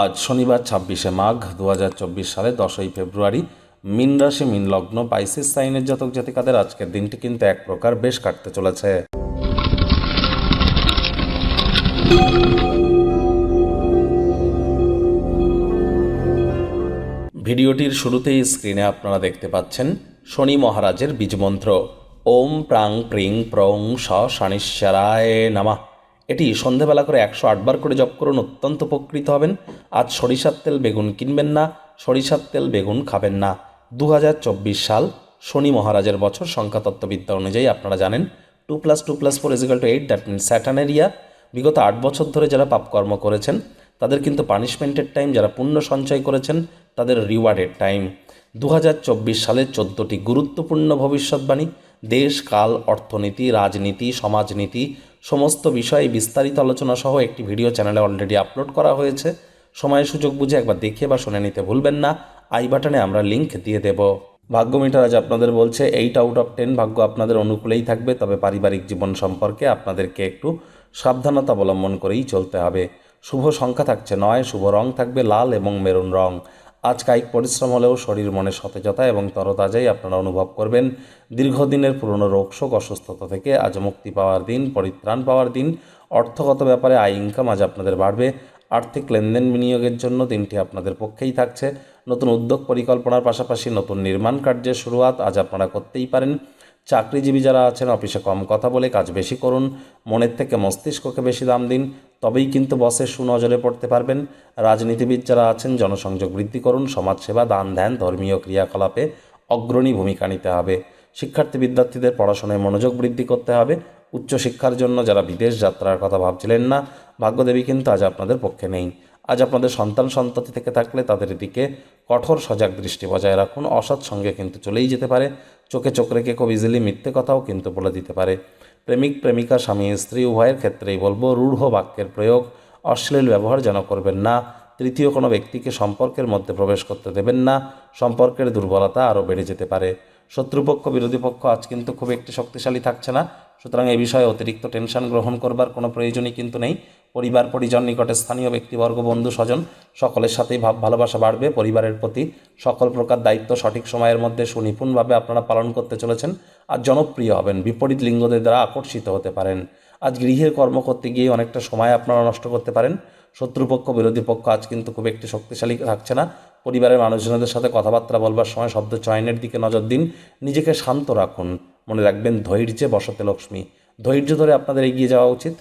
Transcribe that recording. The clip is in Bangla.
আজ শনিবার ছাব্বিশে মাঘ দু হাজার চব্বিশ সালে দশই ফেব্রুয়ারি, মিন রাশি, মিন লগ্ন পাইসিস সাইনের জাতক জাতিকাদের আজকের দিনটি কিন্তু এক প্রকার বেশ কাটতে চলেছে। ভিডিওটির শুরুতেই স্ক্রিনে আপনারা দেখতে পাচ্ছেন শনি মহারাজের বীজমন্ত্র। ওম প্রাং প্রিং প্রং স শনিশ্বরায় নামা। এটি সন্ধেবেলা করে একশো আটবার করে জপ করুন, অত্যন্ত উপকৃত হবেন। আজ সরিষার তেল বেগুন কিনবেন না, সরিষার তেল বেগুন খাবেন না। দু হাজার চব্বিশ সাল শনি মহারাজের বছর সংখ্যাতত্ত্ববিদ্যা অনুযায়ী আপনারা জানেন, two plus two plus four is equal to eight, that mean স্যাটানের বিগত আট বছর ধরে যারা পাপকর্ম করেছেন, তাদের কিন্তু পানিশমেন্টের টাইম, যারা পুণ্য সঞ্চয় করেছেন, তাদের রিওয়ার্ডের টাইম। দু হাজার চব্বিশ সালের চোদ্দোটি গুরুত্বপূর্ণ ভবিষ্যৎবাণী দেশ, কাল, অর্থনীতি, রাজনীতি, সমাজনীতি, সমস্ত বিষয়ে বিস্তারিত আলোচনা সহ একটি ভিডিও চ্যানেলে অলরেডি আপলোড করা হয়েছে। সময় সুযোগ বুঝে একবার দেখে বা শুনে নিতে ভুলবেন না। আই বাটনে আমরা লিংক দিয়ে দেব। ভাগ্য মিটার আজ আপনাদের বলছে এইট আউট অফ টেন ভাগ্য আপনাদের অনুকূলেই থাকবে, তবে পারিবারিক জীবন সম্পর্কে আপনাদেরকে একটু সাবধানতা অবলম্বন করেই চলতে হবে। শুভ সংখ্যা থাকছে নয়, শুভ রং থাকবে লাল এবং মেরুন রং। আজ কায়িক পরিশ্রম হলেও শরীর মনে সতেজতা এবং তরতাজাই আপনারা অনুভব করবেন। দীর্ঘদিনের পুরনো রোগশোক অসুস্থতা থেকে আজ মুক্তি পাওয়ার দিন, পরিত্রাণ পাওয়ার দিন। অর্থগত ব্যাপারে আয় ইনকাম আজ আপনাদের বাড়বে। আর্থিক লেনদেন বিনিয়োগের জন্য দিনটি আপনাদের পক্ষেই থাকছে। নতুন উদ্যোগ পরিকল্পনার পাশাপাশি নতুন নির্মাণ কার্যের শুরুয়াত আজ আপনারা করতেই পারেন। চাকরিজীবী যারা আছেন, অফিসে কম কথা বলে কাজ বেশি করুন। মনের থেকে মস্তিষ্ককে বেশি দাম দিন। তবেই কিন্তু বসের সুনজরে পড়তে পারবেন। রাজনীতিবিদ যারা আছেন, জনসংযোগ বৃদ্ধি করুন, সমাজসেবা, দান ধ্যান, ধর্মীয় ক্রিয়াকলাপে অগ্রণী ভূমিকা নিতে হবে। শিক্ষার্থী বিদ্যার্থীদের পড়াশোনায় মনোযোগ বৃদ্ধি করতে হবে। উচ্চশিক্ষার জন্য যারা বিদেশ যাত্রার কথা ভাবছিলেন না, ভাগ্যদেবী কিন্তু আজ আপনাদের পক্ষে নেই। আজ আপনাদের সন্তান সন্ততি থেকে থাকলে তাদের দিকে কঠোর সজাগ দৃষ্টি বজায় রাখুন। অসৎ সঙ্গে কিন্তু চলেই যেতে পারে। চোখে চোখ রেখে খুব ইজিলি মিথ্যে কথাও কিন্তু বলে দিতে পারে। প্রেমিক, প্রেমিকা, স্বামী, স্ত্রী উভয়ের ক্ষেত্রেই বলব, রূঢ় বাক্যের প্রয়োগ অশ্লীল ব্যবহার যেন করবেন না। তৃতীয়, কোনো ব্যক্তিকে সম্পর্কের মধ্যে প্রবেশ করতে দেবেন না। সম্পর্কের দুর্বলতা আরও বেড়ে যেতে পারে। শত্রুপক্ষ, বিরোধী পক্ষ আজ কিন্তু খুব একটি শক্তিশালী থাকছে না। সুতরাং এই বিষয়ে অতিরিক্ত টেনশন গ্রহণ করবার কোনো প্রয়োজনই কিন্তু নেই। পরিবার, পরিজন নিকটে স্থানীয় ব্যক্তিবর্গ, বন্ধু, স্বজন সকলের সাথেই ভাব, ভালোবাসা বাড়বে। পরিবারের প্রতি সকল প্রকার দায়িত্ব সঠিক সময়ের মধ্যে সুনিপুণভাবে আপনারা পালন করতে চলেছেন আর জনপ্রিয় হবেন, বিপরীত লিঙ্গদের দ্বারা আকর্ষিত হতে পারেন। আজ গৃহের কর্ম করতে গিয়ে অনেকটা সময় আপনারা নষ্ট করতে পারেন। শত্রুপক্ষ, বিরোধী পক্ষ আজ কিন্তু খুব একটি শক্তিশালী থাকছে না। পরিবারের মানুষজনদের সাথে কথাবার্তা বলবার সময় শব্দ চয়নের দিকে নজর দিন, নিজেকে শান্ত রাখুন। মনে রাখবেন ধৈর্যে বসতে লক্ষ্মী। ধৈর্য ধরে আপনাদের এগিয়ে যাওয়া উচিত।